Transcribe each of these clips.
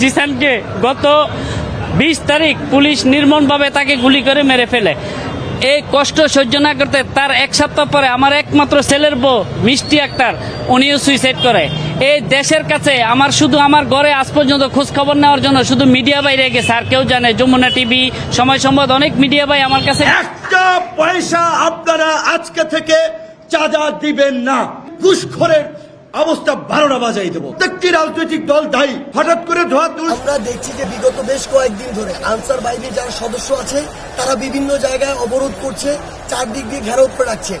জিসানকে গত বিশ তারিখ পুলিশ নির্মমভাবে তাকে গুলি করে মেরে ফেলে। এই কষ্ট সহ্য না করতে তার এক সপ্তাহ পরে আমার একমাত্র ছেলের বউ, মিষ্টি আক্তার, উনিও সুইসাইড করে। এই দেশের কাছে আমার শুধু আমার ঘরে আজ পর্যন্ত খোঁজ খবর নেওয়ার জন্য শুধু মিডিয়া বাইরে গেছে, আর কেউ জানে। যমুনা টিভি সময় সম্বাদ অনেক মিডিয়া ভাই আমার কাছে একটা পয়সা আপনারা আজকে থেকে চাঁদা দিবেন না। ঘুষখোরের অবস্থা বারোটা বাজাই দেবো। প্রত্যেকটি রাজনৈতিক দল দায়ী। হঠাৎ করে ধোয়া তুল আমরা দেখছি যে বিগত বেশ কয়েকদিন ধরে আনসার বাহিনীর যারা সদস্য আছে তারা বিভিন্ন জায়গায় অবরোধ করছে চারদিক দিয়ে ঘেরাও করে রাখছে।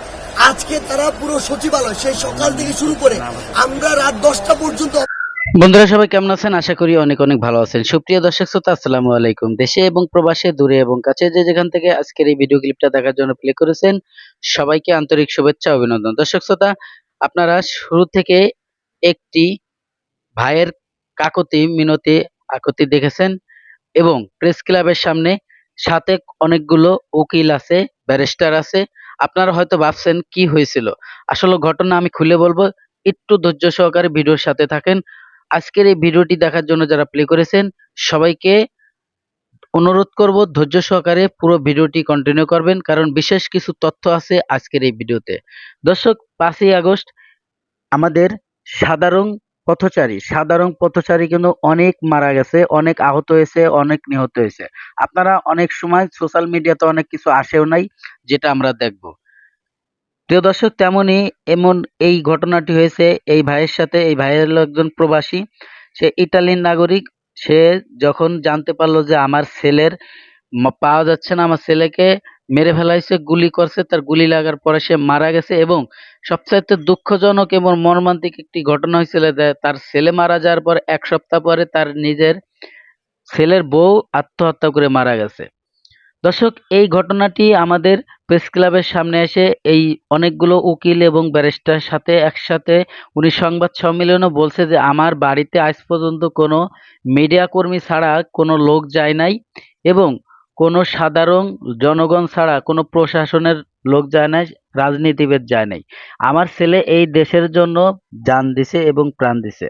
আজকে তারা পুরো সচিবালয় সেই সকাল থেকে শুরু করে আমরা রাত দশটা পর্যন্ত বন্ধুরা সবাই কেমন আছেন? আশা করি অনেক অনেক ভালো আছেন। সুপ্রিয় দর্শক শ্রোতা আসসালামু আলাইকুম। দেশে এবং প্রবাসে দূরে এবং কাছে যে যেখান থেকে আজকের এই ভিডিও ক্লিপটা দেখার জন্য প্লে করেছেন সবাইকে আন্তরিক শুভেচ্ছা অভিনন্দন। দর্শক শ্রোতা আপনারা শুরু থেকে একটি ভাইয়ের কাকতি মিনতি আকতি দেখেছেন এবং প্রেস ক্লাবের সামনে সাথে অনেকগুলো উকিল আছে, ব্যারিস্টার আছে। আপনারা হয়তো ভাবছেন, কি হয়েছিল? আসলে ঘটনা আমি খুলে বলব, একটু ধৈর্য সহকারে ভিডিওর সাথে থাকেন। আজকের এই ভিডিওটি দেখার জন্য যারা প্লে করেছেন, সবাইকে অনুরোধ করব ধৈর্য সহকারে পুরো ভিডিওটি কন্টিনিউ করবেন, কারণ বিশেষ কিছু তথ্য আছে আজকের এই ভিডিওতে। দর্শক, পাঁচই আগস্ট আমাদের সাধারণ পথচারী। সাধারণ পথচারী কিন্তু অনেক মারা গেছে, অনেক আহত হয়েছে, অনেক নিহত হয়েছে। আপনারা অনেক সময় সোশ্যাল মিডিয়াতে অনেক কিছু আসেও নাই, যেটা আমরা দেখব। প্রিয় দর্শক তেমনই এমন এই ঘটনাটি হয়েছে, এই ভাইয়ের সাথে, এই ভাইয়ের একজন প্রবাসী। সে ইটালির নাগরিক সে যখন জানতে পারল যে আমার ছেলের পাওয়া যাচ্ছে না, আমার ছেলেকে মেরে ফেলাইছে, গুলি করছে, তার গুলি লাগার পরে সে মারা গেছে এবং সবচাইতে দুঃখজনক এবং মর্মান্তিক একটি ঘটনা হয়েছিল যে তার ছেলে মারা যাওয়ার পর এক সপ্তাহ পরে তার নিজের ছেলের বউ আত্মহত্যা করে মারা গেছে। দর্শক, এই ঘটনাটি আমাদের প্রেস ক্লাবের সামনে এসে এই অনেকগুলো উকিল এবং ব্যারিস্টার সাথে একসাথে উনি সংবাদ সম্মেলনে বলছে যে, আমার বাড়িতে আজ পর্যন্ত কোনো মিডিয়া কর্মী ছাড়া কোনো লোক যায় নাই এবং কোনো সাধারণ জনগণ ছাড়া কোনো প্রশাসনের লোক যায় নাই, রাজনীতিবিদ যায় নাই। আমার ছেলে এই দেশের জন্য জান দিছে এবং প্রাণ দিছে।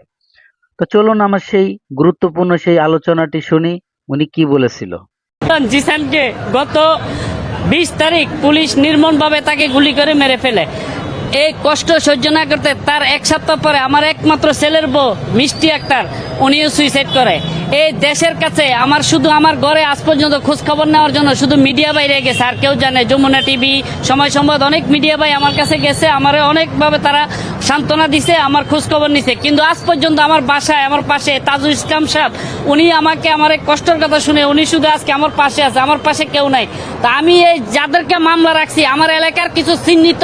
তো চলুন আমার সেই গুরুত্বপূর্ণ সেই আলোচনাটি শুনি, উনি কি বলেছিল? জিসানকে গত বিশ তারিখ পুলিশ নির্মমভাবে তাকে গুলি করে মেরে ফেলে। এই কষ্ট সহ্য না করতে তার এক সপ্তাহ পরে আমার একমাত্র ছেলের বউ, মিষ্টি আক্তার, উনিও সুইসাইড করে। এই দেশের কাছে আমার শুধু আমার ঘরে আজ পর্যন্ত খোঁজ খবর নেওয়ার জন্য শুধু মিডিয়া বাইরে গেছে, আর কেউ জানে। যমুনা টিভি সময় সম্বাদ অনেক মিডিয়া ভাই আমার কাছে গেছে। আমার অনেকভাবে তারা সান্ত্বনা দিছে, আমার খোঁজ খবর নিছে। কিন্তু আজ পর্যন্ত আমার বাসায়, আমার পাশে তাজুল ইসলাম সাহেব, উনি আমাকে আমার এই কষ্টের কথা শুনে উনি শুধু আজকে আমার পাশে আছে, আমার পাশে কেউ নাই। তা আমি এই যাদেরকে মামলা রাখছি, আমার এলাকার কিছু চিহ্নিত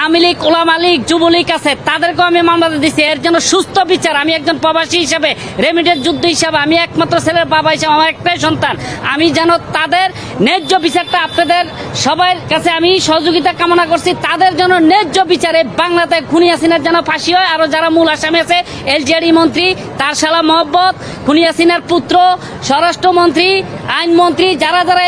আওয়ামী লীগ, ওলামা লীগ, যুবলীগ আছে, তাদেরকেও আমি মামলা দিচ্ছি এর জন্য সুস্থ বিচার, আমি একজন প্রবাসী হিসাবে রেমিডের যুদ্ধ হিসাবে, আমি একমাত্র ছেলের বাবা হিসেবে, আমার একটাই সন্তান। আমি যেন তাদের ন্যায্য বিচারটা আপনাদের সবার কাছে আমি সহযোগিতা কামনা করছি, তাদের জন্য ন্যায্য বিচারে বাংলাতে খুনি হাসিনার যেন ফাঁসি হয়, আরও যারা মূল আসামি আছে, এলজিআরই মন্ত্রী, তার শালা মহব্বত, খুনি হাসিনার পুত্র, স্বরাষ্ট্রমন্ত্রী, আইনমন্ত্রী, যারা যারা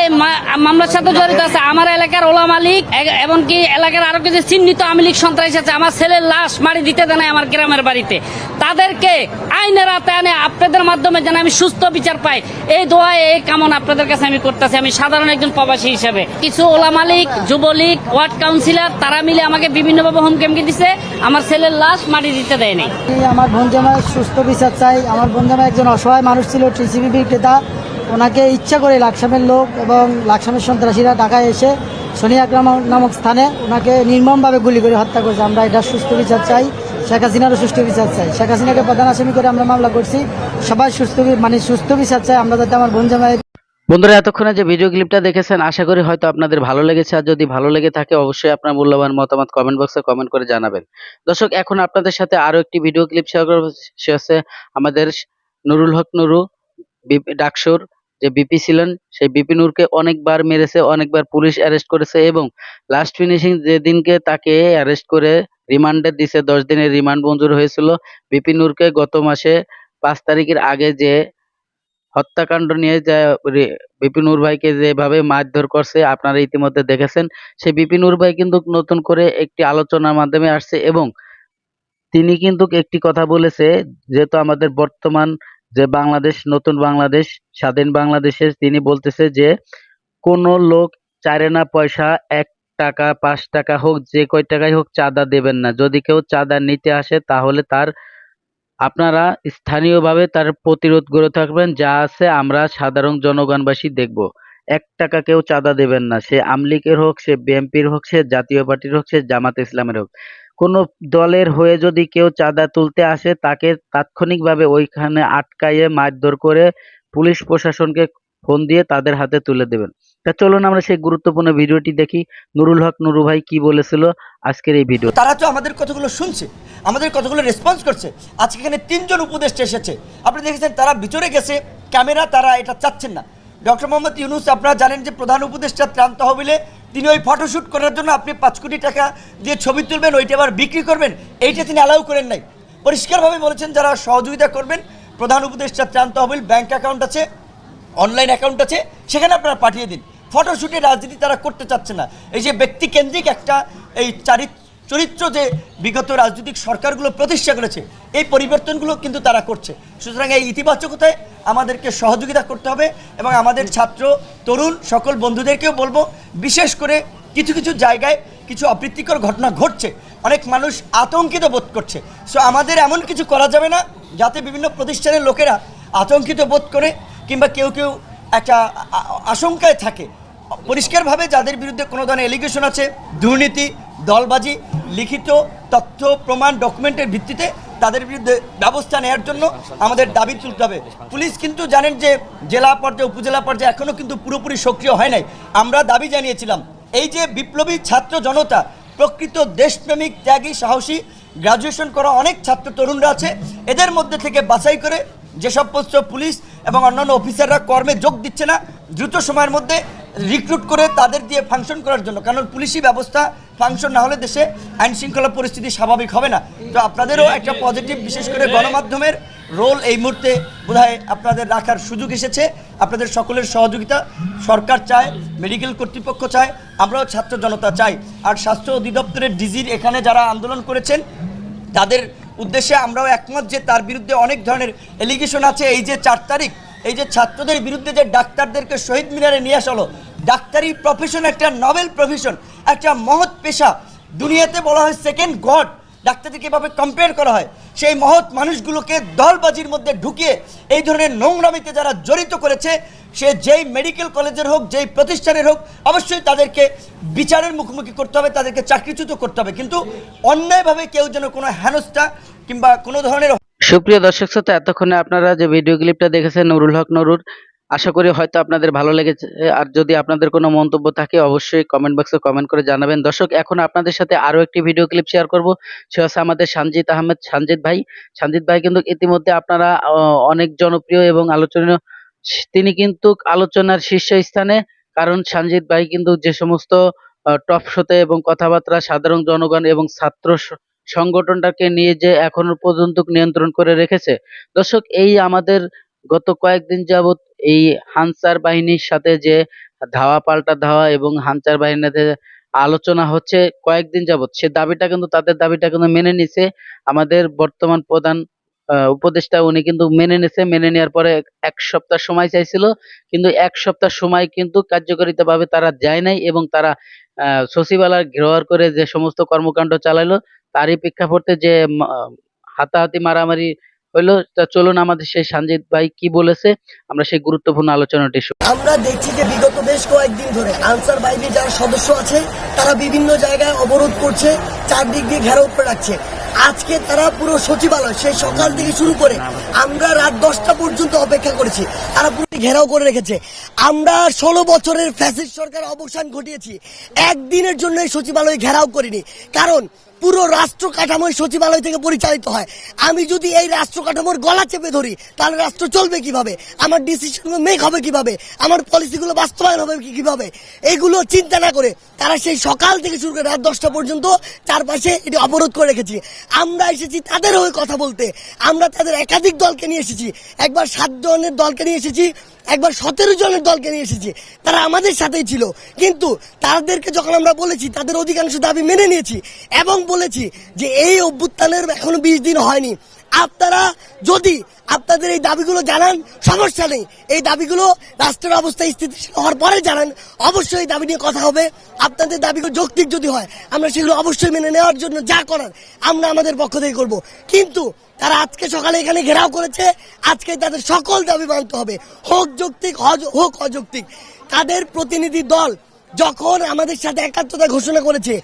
মামলার সাথে জড়িত আছে, আমার এলাকার ওলামা লীগ এ- এমনকি এলাকার আরও কিছু চিহ্নিত আওয়ামী লীগ সন্ত্রাসী আছে, আমার ছেলের লাশ মারি দিতে দেয় আমার গ্রামের বাড়িতে। তাদেরকে আইনের আতে আনে, আপনাদের মাধ্যমে যেন আমি সুস্থ বিচার পাই। এই দোয়া, এই কামনা আপনাদের কাছে আমি করতেছি। আমি সাধারণ একজন প্রবাসী হিসেবে। কিছু ওলা মালিক যুবলীগ, ওয়ার্ড কাউন্সিলর, তারা মিলে আমাকে বিভিন্নভাবে হুমকেমকি দিছে। আমার ছেলের লাশ মারি দিতে দেয়নি আমি আমার বোন সুস্থ বিচার চাই আমার বোন একজন অসহায় মানুষ ছিল, টিসিবি বিক্রেতা, ওনাকে ইচ্ছা করে লাকসামের লোক এবং লাকসামের সন্ত্রাসীরা ঢাকায় এসে সোনিয়াগ্রাম নামক স্থানে ওনাকে নির্মমভাবে গুলি করে হত্যা করেছে। আমরা এটা সুস্থ বিচার চাই, শেখ হাসিনারও সুষ্ঠু বিচার চাই। শেখ হাসিনাকে প্রধান আসামি করে আমরা মামলা করছি। সবাই সুস্থ মানে সুস্থ বিচার চাই আমরা যাতে আমার বোন জামাই বন্ধুরা, এতক্ষণে যে ভিডিও ক্লিপটা দেখেছেন, আশা করি হয়তো আপনাদের ভালো লেগেছে। আর যদি ভালো লেগে থাকে, অবশ্যই আপনার মূল্যবান মতামত কমেন্ট বক্সে কমেন্ট করে জানাবেন। দর্শক, এখন আপনাদের সাথে আরও একটি ভিডিও ক্লিপ শেয়ার করব। সে হচ্ছে আমাদের নুরুল হক নুরু ডাকসুর যে বিপি ছিলেন, সেই বিপি নূরকে অনেকবার মেরেছে, অনেকবার পুলিশ অ্যারেস্ট করেছে এবং লাস্ট ফিনিশিং যেদিনকে তাকে অ্যারেস্ট করে রিমান্ডে দিছে, দশ দিনের রিমান্ড মঞ্জুর হয়েছিল। বিপি নূরকে গত মাসে পাঁচ তারিখের আগে যে হত্যাকাণ্ড নিয়ে যা বিপিনুর ভাইকে যেভাবে মারধর করছে, আপনারা ইতিমধ্যে দেখেছেন। সেই বিপিনুর ভাই কিন্তু নতুন করে একটি আলোচনার মাধ্যমে আসছে এবং তিনি কিন্তু একটি কথা বলেছে, যেহেতু আমাদের বর্তমান যে বাংলাদেশ, নতুন বাংলাদেশ, স্বাধীন বাংলাদেশে তিনি বলতেছে যে, কোন লোক চারে না পয়সা, এক টাকা, পাঁচ টাকা হোক, যে কয় টাকাই হোক, চাঁদা দেবেন না। যদি কেউ চাঁদা নিতে আসে, তাহলে তার আপনারা স্থানীয়ভাবে তার প্রতিরোধ গড়ে থাকবেন। যা আছে আমরা সাধারণ জনগণবাসী দেখব। এক টাকা কেউ চাঁদা দেবেন না। সে আমলিকের হোক, সে বিএনপির হোক, সে জাতীয় পার্টির হোক, সে জামাত ইসলামের হোক। কোন দলের হয়ে যদি কেউ চাঁদা তুলতে আসে, তাকে তাৎক্ষণিকভাবে ওইখানে আটকাইয়ে মারধর করে পুলিশ প্রশাসনকে ফোন দিয়ে তাদের হাতে তুলে দেবেন। তা চলুন আমরা সেই গুরুত্বপূর্ণ ভিডিওটি দেখি। নুরুল হক নুরু ভাই কি বলেছিল আজকের এই ভিডিও? তারা তো আমাদের কথাগুলো শুনছে, আমাদের কথাগুলো রেসপন্স করছে। আজকে এখানে তিনজন উপদেষ্টা এসেছে। আপনি দেখেছেন তারা ভিতরে গেছে, ক্যামেরা তারা এটা চাচ্ছেন না। ডক্টর মোহাম্মদ ইউনুস, আপনারা জানেন যে প্রধান উপদেষ্টা ত্রাণ তহবিলে তিনি ওই ফটোশ্যুট করার জন্য আপনি পাঁচ কোটি টাকা দিয়ে ছবি তুলবেন, ওইটা আবার বিক্রি করবেন, এইটা তিনি অ্যালাউ করেন নাই। পরিষ্কারভাবে বলেছেন যারা সহযোগিতা করবেন, প্রধান উপদেষ্টা ত্রাণ তহবিল ব্যাংক অ্যাকাউন্ট আছে অনলাইন অ্যাকাউন্ট আছে, সেখানে আপনারা পাঠিয়ে দিন। ফটোশুটে রাজনীতি তারা করতে চাচ্ছে না। এই যে ব্যক্তিকেন্দ্রিক একটা এই চারিত্র চরিত্র যে বিগত রাজনৈতিক সরকারগুলো প্রতিষ্ঠা করেছে, এই পরিবর্তনগুলো কিন্তু তারা করছে। সুতরাং এই ইতিবাচকতায় আমাদেরকে সহযোগিতা করতে হবে এবং আমাদের ছাত্র, তরুণ সকল বন্ধুদেরকেও বলব, বিশেষ করে কিছু কিছু জায়গায় কিছু অপ্রীতিকর ঘটনা ঘটছে। অনেক মানুষ আতঙ্কিত বোধ করছে। সো আমাদের এমন কিছু করা যাবে না যাতে বিভিন্ন প্রতিষ্ঠানের লোকেরা আতঙ্কিত বোধ করে কিংবা কেউ কেউ একটা আশঙ্কায় থাকে। পরিষ্কারভাবে যাদের বিরুদ্ধে কোনো ধরনের এলিগেশন আছে, দুর্নীতি, দলবাজি, লিখিত তথ্য, প্রমাণ ডকুমেন্টের ভিত্তিতে তাদের বিরুদ্ধে ব্যবস্থা নেওয়ার জন্য আমাদের দাবি তুলতে হবে। পুলিশ কিন্তু জানেন যে জেলা পর্যায়ে, উপজেলা পর্যায়ে এখনও কিন্তু পুরোপুরি সক্রিয় হয় নাই। আমরা দাবি জানিয়েছিলাম, এই যে বিপ্লবী ছাত্র জনতা, প্রকৃত দেশপ্রেমিক, ত্যাগী, সাহসী গ্রাজুয়েশন করা অনেক ছাত্র তরুণরা আছে, এদের মধ্যে থেকে বাছাই করে যেসব পোস্ট পুলিশ এবং অন্যান্য অফিসাররা কর্মে যোগ দিচ্ছে না, দ্রুত সময়ের মধ্যে রিক্রুট করে তাদের দিয়ে ফাংশন করার জন্য। কারণ পুলিশি ব্যবস্থা ফাংশন না হলে দেশে আইন শৃঙ্খলা পরিস্থিতি স্বাভাবিক হবে না। তো আপনাদেরও একটা পজিটিভ বিশেষ করে গণমাধ্যমের রোল এই মুহূর্তে বোধহয় আপনাদের রাখার সুযোগ এসেছে। আপনাদের সকলের সহযোগিতা সরকার চায় মেডিকেল কর্তৃপক্ষ চায়, আমরাও ছাত্র জনতা চাই। আর স্বাস্থ্য অধিদপ্তরের ডিজির এখানে যারা আন্দোলন করেছেন, তাদের উদ্দেশ্যে আমরাও একমত যে তার বিরুদ্ধে অনেক ধরনের এলিগেশন আছে। এই যে চার তারিখ এই যে ছাত্রদের বিরুদ্ধে যে ডাক্তারদেরকে শহীদ মিনারে নিয়ে আসা হলো, ডাক্তারি প্রফেশন একটা নভেল প্রফেশন একটা মহৎ পেশা। দুনিয়াতে বলা হয় সেকেন্ড গড ডাক্তারদেরকে এভাবে কম্পেয়ার করা হয়। সেই মহৎ মানুষগুলোকে দলবাজির মধ্যে ঢুকিয়ে এই ধরনের নোংরামিতে যারা জড়িত করেছে, সে যেই মেডিকেল কলেজের হোক, যেই প্রতিষ্ঠানের হোক, অবশ্যই তাদেরকে বিচারের মুখোমুখি করতে হবে, তাদেরকে চাকরিচ্যুত করতে হবে। কিন্তু অন্যায়ভাবে কেউ যেন কোনো হেনস্থা কিংবা কোনো ধরনের সুপ্রিয় দর্শক শ্রোতা, এতক্ষণে আপনারা যে ভিডিও ক্লিপটা দেখেছেন, নুরুল হক নুরুর আশা করি হয়তো আপনাদের ভালো লেগেছে। আর যদি আপনাদের কোনো মন্তব্য থাকে, অবশ্যই কমেন্ট বক্সে কমেন্ট করে জানাবেন। দর্শক, এখন আপনাদের সাথে আরও একটি ভিডিও ক্লিপ শেয়ার করব। সে হচ্ছে আমাদের সানজিদ আহমেদ। সানজিদ ভাই সানজিদ ভাই কিন্তু ইতিমধ্যে আপনারা অনেক জনপ্রিয় এবং আলোচনীয়, তিনি কিন্তু আলোচনার শীর্ষস্থানে। কারণ সানজিদ ভাই কিন্তু যে সমস্ত টপ শোতে এবং কথাবার্তা, সাধারণ জনগণ এবং ছাত্র সংগঠনটাকে নিয়ে যে এখনও পর্যন্ত নিয়ন্ত্রণ করে রেখেছে। দর্শক, এই আমাদের গত কয়েকদিন যাবৎ এই হানসার বাহিনীর সাথে যে ধাওয়া পাল্টা ধাওয়া এবং হানসার বাহিনীতে আলোচনা হচ্ছে কয়েকদিন যাবৎ, সে দাবিটা কিন্তু, তাদের দাবিটা কিন্তু মেনে নিছে। আমাদের বর্তমান প্রধান উপদেষ্টা উনি কিন্তু মেনে নিছে। মেনে নেওয়ার পরে এক সপ্তাহ সময় চাইছিল, কিন্তু এক সপ্তাহ সময় কিন্তু কার্যকারিতা ভাবে তারা যায় নাই এবং তারা সচিবালয় ঘেরাও করে যে সমস্ত কর্মকাণ্ড চালাইলো তারই প্রেক্ষাপটে যে হাতাহাতি মারামারি হইল, তা চলুন আমাদের সেই সঞ্জিত ভাই কি বলেছে, আমরা সেই গুরুত্বপূর্ণ আলোচনাটি। আমরা দেখছি যে বিগত বেশ কয়েকদিন ধরে আনসার বাহিনী যারা সদস্য আছে, তারা বিভিন্ন জায়গায় অবরোধ করছে, চারদিক দিয়ে ঘেরাও করে রাখছে আজকে তারা পুরো সচিবালয়, সেই সকাল থেকে শুরু করে আমরা রাত দশটা পর্যন্ত অপেক্ষা করেছি। তারা পুরো ঘেরাও করে রেখেছে। আমরা ষোলো বছরের ফ্যাসিস্ট সরকার অবসান ঘটিয়েছি। একদিনের জন্য সচিবালয় ঘেরাও করিনি। কারণ পুরো রাষ্ট্র কাঠামোই সচিবালয় থেকে পরিচালিত হয়। আমি যদি এই রাষ্ট্র কাঠামোর গলা চেপে ধরি, তাহলে রাষ্ট্র চলবে কীভাবে? আমার ডিসিশনগুলো মেক হবে কীভাবে? আমার পলিসিগুলো বাস্তবায়ন হবে কীভাবে? এগুলো চিন্তা না করে তারা সেই সকাল থেকে শুরু করে রাত দশটা পর্যন্ত চারপাশে এটি অবরোধ করে রেখেছি। আমরা এসেছি তাদের হয়ে কথা বলতে। আমরা তাদের একাধিক দলকে নিয়ে এসেছি। একবার সাত জনের দলকে নিয়ে এসেছি, একবার সতেরো জনের দলকে নিয়ে এসেছি। তারা আমাদের সাথেই ছিল। কিন্তু তাদেরকে যখন আমরা বলেছি, তাদের অধিকাংশ দাবি মেনে নিয়েছি এবং বলেছি যে এই অভ্যুত্থানের এখনও বিশ দিন হয়নি। আপনারা যদি আপনাদের এই দাবিগুলো জানান, সমস্যা নেই। এই দাবিগুলো রাষ্ট্রের অবস্থা স্থিতিশীল হওয়ার পরে জানান। অবশ্যই এই দাবি নিয়ে কথা হবে। আপনাদের দাবিগুলো যৌক্তিক যদি হয়, আমরা সেগুলো অবশ্যই মেনে নেওয়ার জন্য যা করার, আমরা আমাদের পক্ষ থেকে করব। কিন্তু তারা আজকে সকালে এখানে ঘেরাও করেছে। আজকে তাদের সকল দাবি মানতে হবে। হোক যৌক্তিক হোক অযৌক্তিক। তাদের প্রতিনিধি দল যখন আমাদের সাথে একাত্মতা ঘোষণা করেছে,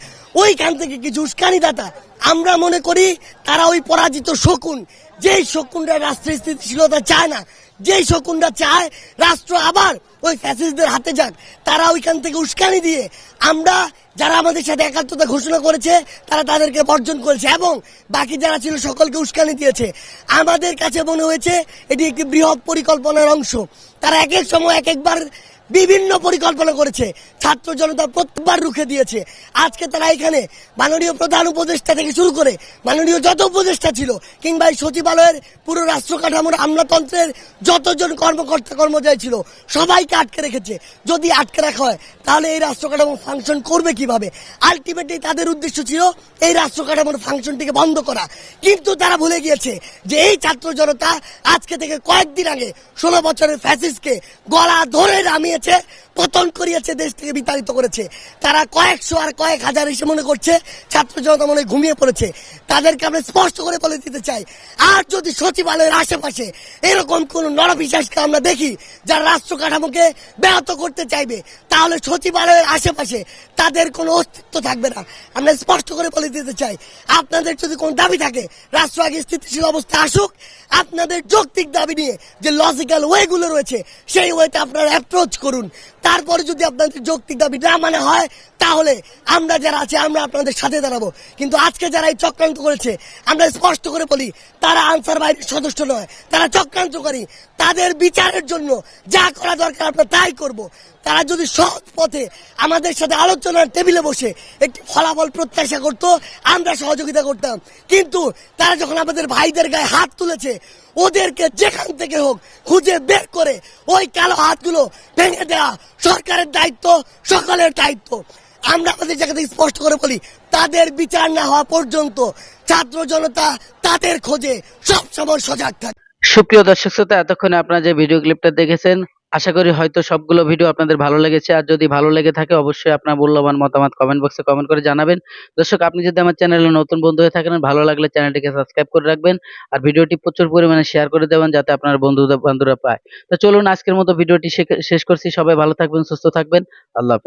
ওইখান থেকে কিছু উস্কানিদাতা, আমরা মনে করি তারা ওই পরাজিত শকুন। যেই শকুনরা রাষ্ট্রের স্থিতিশীলতা চায় না, যেই শকুনরা চায় রাষ্ট্র আবার ওই ফ্যাসিস্টদের হাতে যাক, তারা ওইখান থেকে উস্কানি দিয়ে আমরা যারা আমাদের সাথে একাত্মতা ঘোষণা করেছে, তারা তাদেরকে বর্জন করেছে এবং বাকি যারা ছিল সকলকে উস্কানি দিয়েছে। আমাদের কাছে মনে হয়েছে, এটি একটি বৃহৎ পরিকল্পনার অংশ। তারা এক এক সময় এক একবার বিভিন্ন পরিকল্পনা করেছে। ছাত্র জনতা প্রত্যেকবার রুখে দিয়েছে। আজকে তারা এখানে মাননীয় প্রধান উপদেষ্টা থেকে শুরু করে মাননীয় যত উপদেষ্টা ছিল, কিংবা এই সচিবালয়ের পুরো রাষ্ট্র কাঠামোর আমলাতন্ত্রের যতজন কর্মকর্তা কর্মচারী ছিল, সবাইকে আটকে রেখেছে। যদি আটকে রাখা হয়, তাহলে এই রাষ্ট্র কাঠামো ফাংশন করবে কীভাবে? আলটিমেটলি তাদের উদ্দেশ্য ছিল এই রাষ্ট্র কাঠামোর ফাংশনটিকে বন্ধ করা। কিন্তু তারা ভুলে গিয়েছে যে এই ছাত্র জনতা আজকে থেকে কয়েকদিন আগে ষোলো বছরের ফ্যাসিস্টকে গলা ধরে নামিয়েছে পতন করিয়েছে, দেশ থেকে বিতাড়িত করেছে। তারা কয়েকশো আর কয়েক হাজার এসে মনে করছে, ছাত্র জনতা মনে ঘুমিয়ে পড়েছে। তাদেরকে আমরা স্পষ্ট করে বলে দিতে চাই, আর যদি সচিবালয়ের আশেপাশে এরকম কোন নরবিশ্বাসকে আমরা দেখি, যারা রাষ্ট্র কাঠামোকে ব্যাহত করতে চাইবে, তাহলে সচিবালয়ের আশেপাশে তাদের কোনো অস্তিত্ব থাকবে না। আমরা স্পষ্ট করে বলে দিতে চাই, আপনাদের যদি কোনো দাবি থাকে, রাষ্ট্র আগে স্থিতিশীল অবস্থা আসুক, আপনাদের যৌক্তিক দাবি নিয়ে যে লজিক্যাল ওয়েগুলো রয়েছে, সেই ওয়েতে আপনারা অ্যাপ্রোচ করুন। তারপরে যদি আপনাদের যৌক্তিক দাবি না মানে হয়, তাহলে আমরা যারা আছে, আমরা আপনাদের সাথে দাঁড়াবো। কিন্তু আজকে যারা এই চক্রান্ত করেছে, আমরা স্পষ্ট করে বলি, তারা আনসার বাহিনীর সদস্য নয়, তারা চক্রান্তকারী। তাদের বিচারের জন্য যা করা দরকার আমরা তাই করব। তারা যদি সৎ পথে আমাদের সাথে আলোচনার টেবিলে বসে একটি ফলাফল প্রত্যাশা করত, আমরা সহযোগিতা করতাম। কিন্তু তারা যখন আমাদের ভাইদের গায়ে হাত তুলেছে, ওদেরকে যেখান থেকে হোক খুঁজে বের করে ওই কালো হাতগুলো ভেঙে দেওয়া সরকারের দায়িত্ব, সকলের দায়িত্ব। আমরা আমাদের জায়গা থেকে স্পষ্ট করে বলি, তাদের বিচার না হওয়া পর্যন্ত ছাত্র জনতা তাদের খোঁজে সবসময় সজাগ থাকে। সুপ্রিয় দর্শক শ্রোতা, এতক্ষণে আপনারা যে ভিডিও ক্লিপটা দেখেছেন আশা করি হয়তো সবগুলো ভিডিও আপনাদের ভালো লেগেছে। আর যদি ভালো লেগে থাকে, অবশ্যই আপনার মূল্যবান মতামত কমেন্ট বক্সে কমেন্ট করে জানাবেন। দর্শক, আপনি যদি আমার চ্যানেলে নতুন বন্ধু হয়ে থাকেন, ভালো লাগলে চ্যানেলটিকে সাবস্ক্রাইব করে রাখবেন। আর ভিডিওটি প্রচুর পরিমাণে শেয়ার করে দেবেন, যাতে আপনার বন্ধু বান্ধবরা পায়। তো চলুন, আজকের মতো ভিডিওটি শেষ করছি। সবাই ভালো থাকবেন, সুস্থ থাকবেন। আল্লাহ হাফেজ।